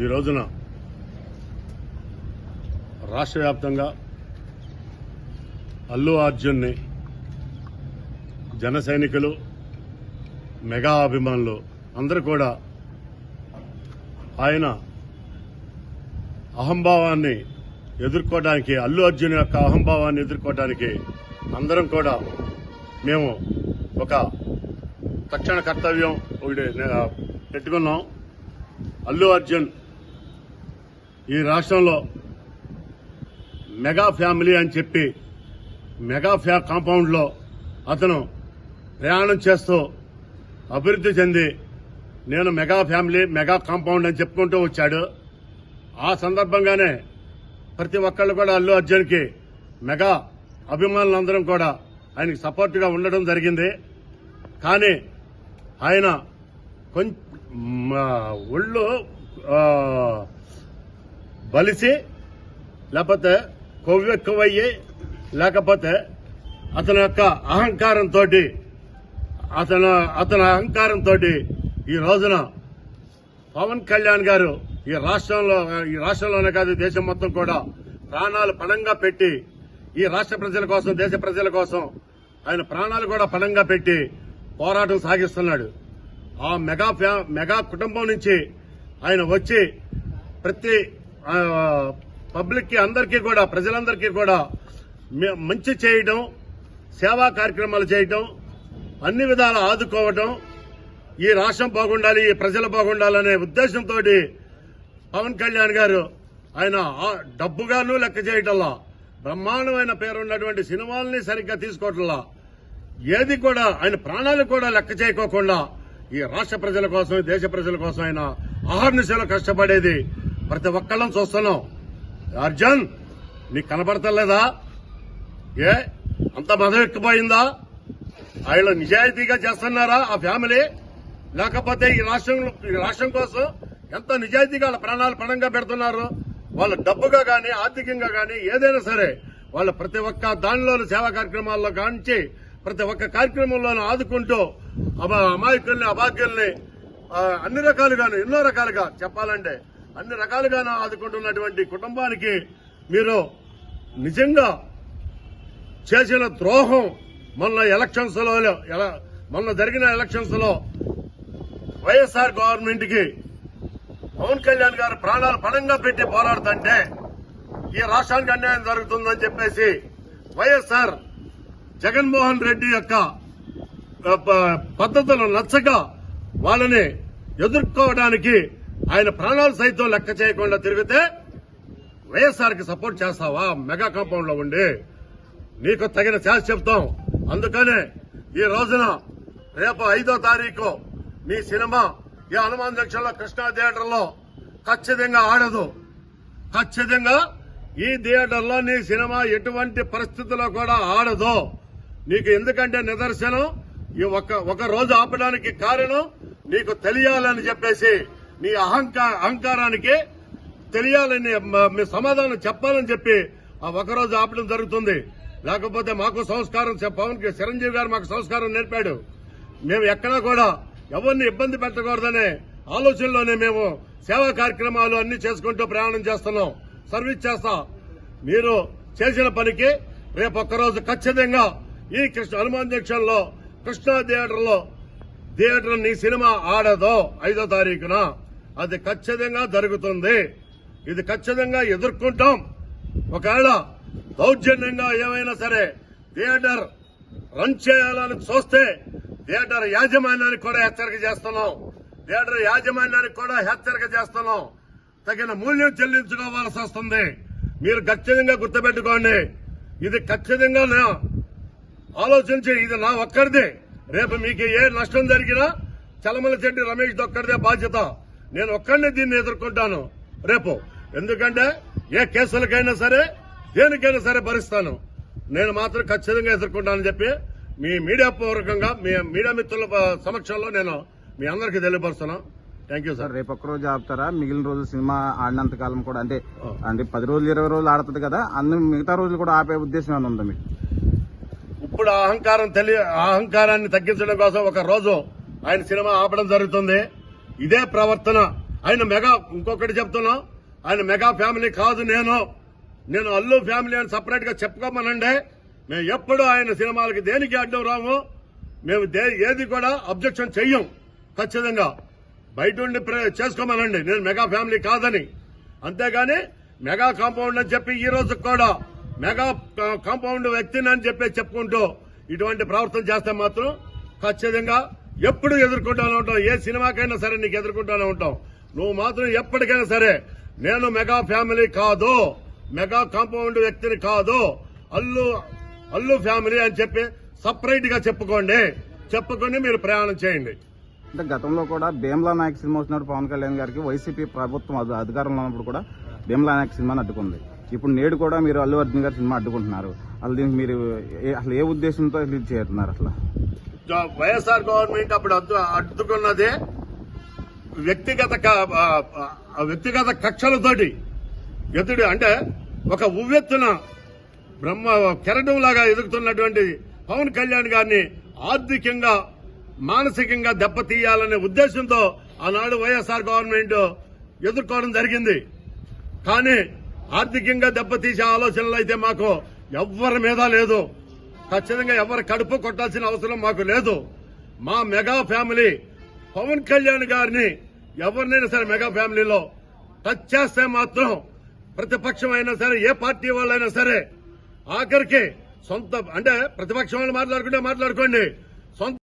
ఈ రోజున రాష్ట్ర వ్యాప్తంగా అల్లు అర్జున్ని జన సైనికులు మెగా అభిమానులు అందరూ కూడా ఆయన అహంభావాన్ని ఎదుర్కోవడానికి అల్లు అర్జున్ యొక్క అహంభావాన్ని ఎదుర్కోవడానికి అందరం కూడా మేము ఒక తక్షణ కర్తవ్యం ఒకటి పెట్టుకున్నాం. అల్లు అర్జున్ ఈ రాష్ట్రంలో మెగా ఫ్యామిలీ అని చెప్పి మెగా ఫ్యా కాంపౌండ్లో అతను ప్రయాణం చేస్తూ అభివృద్ధి చెంది నేను మెగా ఫ్యామిలీ మెగా కాంపౌండ్ అని చెప్పుకుంటూ వచ్చాడు. ఆ సందర్భంగానే ప్రతి ఒక్కళ్ళు కూడా అల్లు అర్జున్కి మెగా అభిమానులందరం కూడా ఆయనకి సపోర్ట్గా ఉండడం జరిగింది. కానీ ఆయన కొంచెం ఒళ్ళు బలిసి లేకపోతే కొవ్వెక్కువయ్యి లేకపోతే అతని యొక్క అహంకారంతో అతను అతని అహంకారంతో ఈ రోజున పవన్ కళ్యాణ్ గారు ఈ రాష్ట్రంలో ఈ రాష్ట్రంలోనే కాదు దేశం మొత్తం కూడా ప్రాణాలు పణంగా పెట్టి ఈ రాష్ట్ర ప్రజల కోసం దేశ ప్రజల కోసం ఆయన ప్రాణాలు కూడా పణంగా పెట్టి పోరాటం సాగిస్తున్నాడు. ఆ మెగా ఫ్యా- మెగా కుటుంబం నుంచి ఆయన వచ్చి ప్రతి పబ్లిక్కి పబ్లిక్కి అందరికీ కూడా ప్రజలందరికీ కూడా మంచి చేయడం సేవా కార్యక్రమాలు చేయటం అన్ని విధాలా ఆదుకోవటం ఈ రాష్ట్రం బాగుండాలి ఈ ప్రజలు బాగుండాలనే ఉద్దేశంతో పవన్ కళ్యాణ్ గారు ఆయన డబ్బుగాను లెక్క చేయటంలా బ్రహ్మాండమైన పేరున్నటువంటి సినిమాల్ని సరిగ్గా తీసుకోవటంలా ఏది కూడా ఆయన ప్రాణాలు కూడా లెక్క చేయకోకుండా ఈ రాష్ట్ర ప్రజల కోసం దేశ ప్రజల కోసం ఆయన ఆహార్నిశలో కష్టపడేది ప్రతి ఒక్కళ్ళని చూస్తున్నాం. అర్జున్ నీకు కనబడతలేదా ఏ? అంత మదం ఎక్కిపోయిందా ఆయన నిజాయితీగా చేస్తున్నారా ఆ ఫ్యామిలీ? లేకపోతే ఈ రాష్ట్రం ఈ రాష్ట్రం కోసం ఎంత నిజాయితీగా వాళ్ళ ప్రాణాలు పణంగా పెడుతున్నారు? వాళ్ళ డబ్బుగా గాని ఆర్థికంగా గాని ఏదైనా సరే వాళ్ళ ప్రతి ఒక్క దానిలో సేవా కార్యక్రమాల్లో కానించి ప్రతి ఒక్క కార్యక్రమంలోనూ ఆదుకుంటూ అమాయకుల్ని అభాగ్యుల్ని అన్ని రకాలుగాను ఎన్నో రకాలుగా చెప్పాలంటే అన్ని రకాలుగా ఆదుకుంటున్నటువంటి కుటుంబానికి మీరు నిజంగా చేసిన ద్రోహం మొన్న ఎలక్షన్స్లో ఎలా- మొన్న జరిగిన ఎలక్షన్స్లో వైఎస్ఆర్ గవర్నమెంట్కి పవన్ కళ్యాణ్ గారు ప్రాణాలు పణంగా పెట్టి పోరాడుతుంటే ఈ రాష్ట్రానికి అన్యాయం జరుగుతుందని చెప్పేసి వైఎస్ఆర్ జగన్మోహన్ రెడ్డి యొక్క పద్ధతులు నచ్చక వాళ్ళని ఎదుర్కోవడానికి ఆయన ప్రాణాలు సైతం లెక్క చేయకుండా తిరిగితే వైఎస్ఆర్కి సపోర్ట్ చేస్తావా? మెగా కాంపౌండ్లో ఉండి. నీకు తగిన ఛాన్స్ చెప్తాం. అందుకనే ఈ రోజున రేపు ఐదో తారీఖు నీ సినిమా ఈ హనుమాన్ జంక్షన్లో కృష్ణా థియేటర్లో ఖచ్చితంగా ఆడదు. ఖచ్చితంగా ఈ థియేటర్లో నీ సినిమా ఎటువంటి పరిస్థితుల్లో కూడా ఆడదు. నీకు ఎందుకంటే నిదర్శనం? ఈ ఒక ఒక రోజు ఆపడానికి కారణం నీకు తెలియాలని చెప్పేసి నీ అహంకార అహంకారానికి తెలియాలని మీ సమాధానం చెప్పాలని చెప్పి ఆ ఒకరోజు ఆపడం జరుగుతుంది. లేకపోతే మాకు సంస్కారం పవన్ చిరంజీవి గారు మాకు సంస్కారం నేర్పాడు. మేము ఎక్కడా కూడా ఎవరిని ఇబ్బంది పెట్టకూడదనే ఆలోచనలోనే మేము సేవా కార్యక్రమాలు అన్ని చేసుకుంటూ ప్రయాణం చేస్తున్నాం. సర్వీస్ చేస్తా. మీరు చేసిన పనికి రేపు ఒక్కరోజు ఖచ్చితంగా ఈ కృష్ణ హనుమాన్ జంక్షన్లో కృష్ణా థియేటర్లో థియేటర్ నీ సినిమా ఆడదో ఐదో తారీఖున. అది ఖచ్చితంగా జరుగుతుంది. ఇది ఖచ్చితంగా ఎదుర్కొంటాం. ఒకవేళ దౌర్జన్యంగా ఏమైనా సరే థియేటర్ రన్ చేయాలని చూస్తే థియేటర్ యాజమాన్యానికి కూడా హెచ్చరిక చేస్తున్నాం. థియేటర్ యాజమాన్యానికి కూడా హెచ్చరిక చేస్తున్నాం. తగిన మూల్యం చెల్లించుకోవాల్సి వస్తుంది. మీరు ఖచ్చితంగా గుర్తుపెట్టుకోండి. ఇది ఖచ్చితంగా నా- ఆలోచించి ఇది నా ఒక్కరిదే. రేపు మీకు ఏ నష్టం జరిగినా చలమల చెడ్డి రమేష్ ఒక్కడిదే బాధ్యత. నేను ఒక్కడిని దీన్ని ఎదుర్కొంటాను. రేపు. ఎందుకంటే ఏ కేసులకైనా సరే దేనికైనా సరే భరిస్తాను. నేను మాత్రం ఖచ్చితంగా ఎదుర్కొంటానని చెప్పి మీ మీడియా పూర్వకంగా మీ మీడియా మిత్రుల సమక్షంలో నేను మీ అందరికీ తెలియపరుస్తున్నాను. థ్యాంక్ యూ సార్ రేపు ఒక్క రోజు ఆపుతారా? మిగిలిన రోజు సినిమా ఆడినంత కాలం కూడా అంటే అంటే పది రోజులు ఇరవై రోజులు ఆడుతుంది కదా అన్ని మిగతా రోజులు కూడా ఆపే ఉద్దేశం ఏమైనా ఉందా మీకు? ఇప్పుడు అహంకారం తెలియ అహంకారాన్ని తగ్గించడం కోసం ఒక రోజు ఆయన సినిమా ఆపడం జరుగుతుంది. ఇదే ప్రవర్తన. ఆయన మెగా ఇంకొకటి చెప్తున్నా. ఆయన మెగా ఫ్యామిలీ కాదు నేను. నేను అల్లు ఫ్యామిలీ అని సపరేట్గా చెప్పుకోమనండి. మేము ఎప్పుడు ఆయన సినిమాలకి దేనికి అడ్డం రాము? మేము దే- ఏది కూడా అబ్జెక్షన్ చెయ్యం. ఖచ్చితంగా. బయట ఉండి ప్ర- చేసుకోమనండి. నేను మెగా ఫ్యామిలీ కాదని. అంతేగాని మెగా కాంపౌండ్ అని చెప్పి ఈ రోజు కూడా మెగా కాంపౌండ్ వ్యక్తిని అని చెప్పి చెప్పుకుంటూ ఇటువంటి ప్రవర్తన చేస్తే మాత్రం ఖచ్చితంగా ఎప్పుడు ఎదుర్కొంటానే ఉంటాం ఏ సినిమాకైనా సరే నీకు ఎదుర్కొంటానే ఉంటాం నువ్వు మాత్రం ఎప్పటికైనా సరే నేను మెగా ఫ్యామిలీ కాదు. మెగా కాంపౌండ్ వ్యక్తిని కాదు. అల్లు అల్లు ఫ్యామిలీ అని చెప్పి సపరేట్గా చెప్పుకోండి. చెప్పుకొని మీరు ప్రయాణం చేయండి. అంటే గతంలో కూడా భీమ్లా నాయక్ సినిమా వచ్చినప్పుడు పవన్ కళ్యాణ్ గారికి వైసీపీ ప్రభుత్వం అధికారంలో ఉన్నప్పుడు కూడా భీమ్లా నాయక్ సినిమాని అడ్డుకుంది ఇప్పుడు నేడు కూడా మీరు అల్లు అర్జున్ గారి సినిమా అడ్డుకుంటున్నారు. అసలు దీనికి మీరు ఏ- అసలు ఏ ఉద్దేశంతో ఇది చేస్తున్నారు అసలు? వైఎస్ఆర్ గవర్నమెంట్ అప్పుడు అడ్డు అడ్డుకున్నదే వ్యక్తిగత క- వ్యక్తిగత కక్షలతోటి. ఎదుడు అంటే ఒక ఉవ్వెత్తున బ్రహ్మ కెరటం లాగా ఎదుగుతున్నటువంటి పవన్ కళ్యాణ్ గారిని ఆర్థికంగా మానసికంగా దెబ్బతీయాలనే ఉద్దేశంతో ఆనాడు వైఎస్ఆర్ గవర్నమెంట్ ఎదుర్కోవడం జరిగింది. కానీ ఆర్థికంగా దెబ్బతీసే ఆలోచనలు అయితే మాకు ఎవ్వరి మీద లేదు. ఖచ్చితంగా ఎవరు కడుపు కొట్టాల్సిన అవసరం మాకు లేదు. మా మెగా ఫ్యామిలీ పవన్ కళ్యాణ్ గారిని ఎవరినైనా సరే మెగా ఫ్యామిలీలో టచ్ చేస్తే మాత్రం ప్రతిపక్షం అయినా సరే ఏ పార్టీ వాళ్ళైనా సరే ఆఖరికి సొంత అంటే ప్రతిపక్షం వాళ్ళు మాట్లాడుకుంటే మాట్లాడుకోండి. సొంత